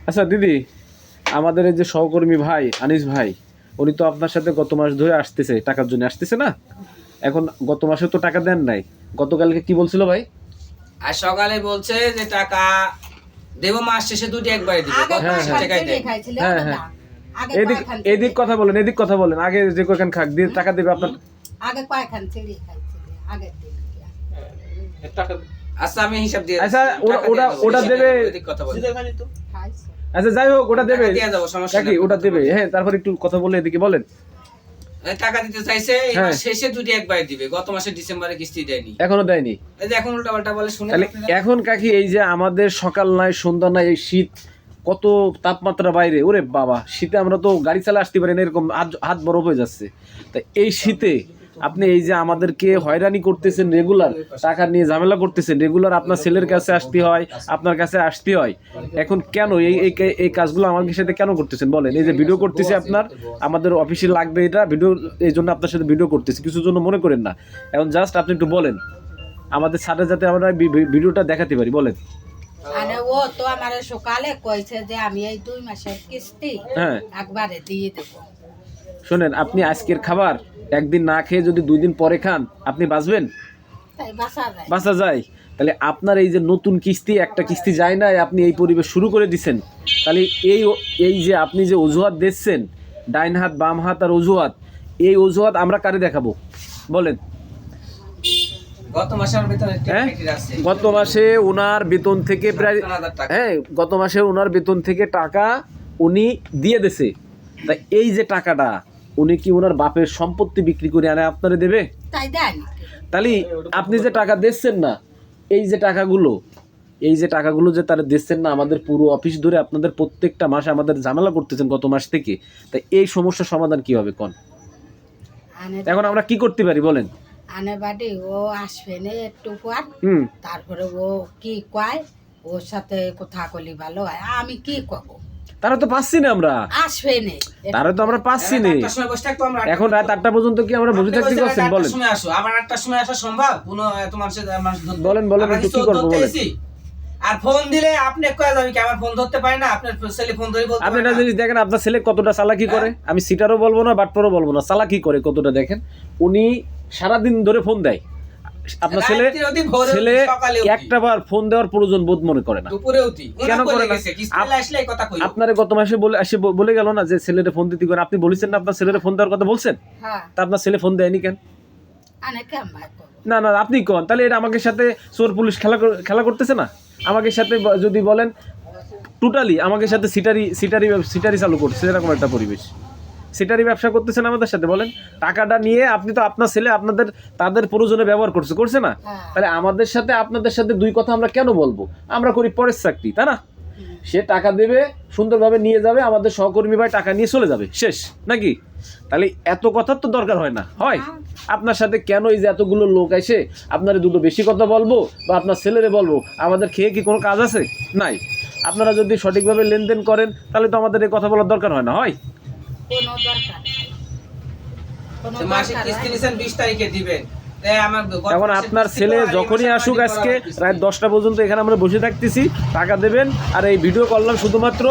আচ্ছা দিদি আমাদের এই যে সহকর্মী ভাই আনিস ভাই উনি তো আপনার সাথে গত মাস ধরে আসতেছে টাকার জন্য আসতেছে না? এখন গত মাসে তো টাকা দেন নাই। গতকালকে কি বলছিল ভাই? আর সকালে বলছে যে টাকা দেব মাস শেষে দুটি একবারে দিবে। আগে গত হ্যাঁ, মাসে হ্যাঁ। টাকাই দেয় হ্যাঁ, হ্যাঁ। এদিক এদিক কথা বলেন এদিক কথা বলেন। আগে যে কয়েকখান খাক দিয়ে টাকা দেবে আপনার আগে কয়খান ছেড়ে খাইছিল আগে দিন। আচ্ছা আমি হিসাব দিয়ে আচ্ছা, ওটা- ওটা দেবে- কথা বলি। আচ্ছা যাই হোক ওটা দেবে। সমস্যা নেই, ওটা দেবে। হ্যাঁ তারপর একটু কথা বলে এদিকে বলেন। টাকা দিতে চাইছে হ্যাঁ। শেষে দুটি একবারে দিবে। গত মাসে ডিসেম্বরে কিস্তি দেয়নি। এখনও দেয়নি। এই যে এখন উল্টা পাল্টা বলে শুনে এখন কাকি এই যে আমাদের সকাল নাই সন্ধ্যা নাই এই শীত কত তাপমাত্রা বাইরে ওরে বাবা শীতে আমরা তো গাড়ি চালা আসতে পারি না এরকম হাত হাত বরফ হয়ে যাচ্ছে। তা এই শীতে আপনি এই যে আমাদেরকে হয়রানি করতেছেন রেগুলার টাকা নিয়ে ঝামেলা করতেছেন রেগুলার আপনার ছেলের কাছে আসতে হয় আপনার কাছে আসতে হয়। এখন কেন এই এই কাজগুলো আমাদের সাথে কেন করতেছেন বলেন? এই যে ভিডিও করতেছি আপনার আমাদের অফিসে লাগবে এটা ভিডিও এই জন্য আপনার সাথে ভিডিও করতেছি কিছুর জন্য মনে করেন না। এখন জাস্ট আপনি একটু বলেন আমাদের সাথে যাতে আমরা ভিডিওটা দেখাতে পারি বলেন। ও তো আমার সকালে কইছে যে আমি এই দুই মাসের কিস্তি হ্যাঁ। একবারে দিয়ে দেবো। শোনেন আপনি আজকের খাবার একদিন না খেয়ে যদি দুই দিন পরে খান আপনি বাঁচবেন? তাই বাঁচা যায়। তাহলে আপনার এই যে নতুন কিস্তি একটা কিস্তি যায় না আপনি এই পরিবেশ শুরু করে দিছেন। তাহলে এই এই যে আপনি যে অজুহাত দিচ্ছেন ডাইন হাত বাম হাত আর অজুহাত এই অজুহাত আমরা কারে দেখাবো? বলেন। গত হ্যাঁ? গত মাসে ওনার বেতন থেকে প্রায়। হ্যাঁ গত মাসে ওনার বেতন থেকে টাকা উনি দিয়ে দেছে। তা এই যে টাকাটা উনি কি ওনার বাপের সম্পত্তি বিক্রি করে আনে আপনারে দেবে? তাই দেন। তাহলে আপনি যে টাকা দিচ্ছেন না এই যে টাকাগুলো এই যে টাকাগুলো যে তারা দিচ্ছেন না আমাদের পুরো অফিস ধরে আপনাদের প্রত্যেকটা মাসে আমাদের ঝামেলা করতেছেন গত মাস থেকে তাই এই সমস্যার সমাধান কি হবে কোন? এখন আমরা কি করতে পারি বলেন? আনে বাড়ি ও আসবে না একটু পর। তারপরে ও কি কয়? ওর সাথে কথা কলি ভালো হয়। আমি কি কব তারা তো পাচ্ছি না আমরা। আসবে না। তারা তো আমরা পাচ্ছি না। সময় বসে থাকব আমরা এখন রাত আটটা পর্যন্ত কি আমরা বসে থাকতে করছেন বলেন। সময় আসো। আবার আটটার সময় আসা সম্ভব? কোনো এত মানুষের মানুষ বলেন, বলেন, একটু কি করব বলেন। আর ফোন দিলে আপনি কয়ে যাবেন কি? আমার ফোন ধরতে পারে না আপনার ছেলে ফোন ধরে বলতে আপনি একটা না। জিনিস দেখেন আপনার ছেলে কতটা চালাকি করে? আমি সিটারও বলব না বাটপারও বলব না চালাকি করে কতটা দেখেন? উনি সারাদিন ধরে ফোন দেয়। আপনার ছেলে ছেলে। একটা বার ফোন দেওয়ার প্রয়োজন বোধ মনে করে না। কেন করে না? আপনারে গত মাসে বলে এসে বলে গেল না যে ছেলেরে ফোন দিতে আপনি বলেছেন না আপনার ছেলেরে ফোন দেওয়ার কথা বলছেন? হ্যাঁ। তা আপনার ছেলে ফোন দেয়নি কেন? না না আপনি কন। তাহলে এটা আমাকে সাথে চোর পুলিশ খেলা খেলা করতেছে না? আমাকে সাথে যদি বলেন টোটালি আমাকে সাথে সিটারি সিটারি সিটারি চালু করছে এরকম একটা পরিবেশ। সিটারি ব্যবসা করতেছেন আমাদের সাথে বলেন। টাকাটা নিয়ে আপনি তো আপনার ছেলে আপনাদের তাদের প্রয়োজনে ব্যবহার করছে করছে না? হ্যাঁ। তাহলে আমাদের সাথে আপনাদের সাথে দুই কথা আমরা কেন বলব? আমরা করি পরের চাকরি তাই না? সে টাকা দেবে সুন্দরভাবে নিয়ে যাবে আমাদের সহকর্মী ভাই টাকা নিয়ে চলে যাবে শেষ নাকি? তাহলে এত কথার তো দরকার হয় না হয়। আপনার সাথে কেন এই যে এতগুলো লোক আসে? আপনারা দুটো বেশি কথা বলব বা আপনার ছেলেরে বলব? আমাদের খেয়ে কি কোনো কাজ আছে? নাই। আপনারা যদি সঠিকভাবে লেনদেন করেন তাহলে তো আমাদের এই কথা বলার দরকার হয় না হয়? কোনো দরকার নেই। মাসিক কিস্তি নিছেন 20 তারিখে দিবেন। তাই আমার গত এখন আপনার ছেলে যখনই আসুক আজকে রাত দশটা পর্যন্ত এখানে আমরা বসে থাকতেছি টাকা দেবেন আর এই ভিডিও করলাম শুধুমাত্র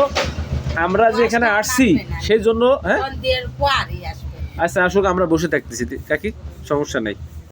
আমরা যে এখানে আসছি সেই জন্য হ্যাঁ? আচ্ছা আসুক আমরা বসে থাকতেছি। কাকি সমস্যা নেই।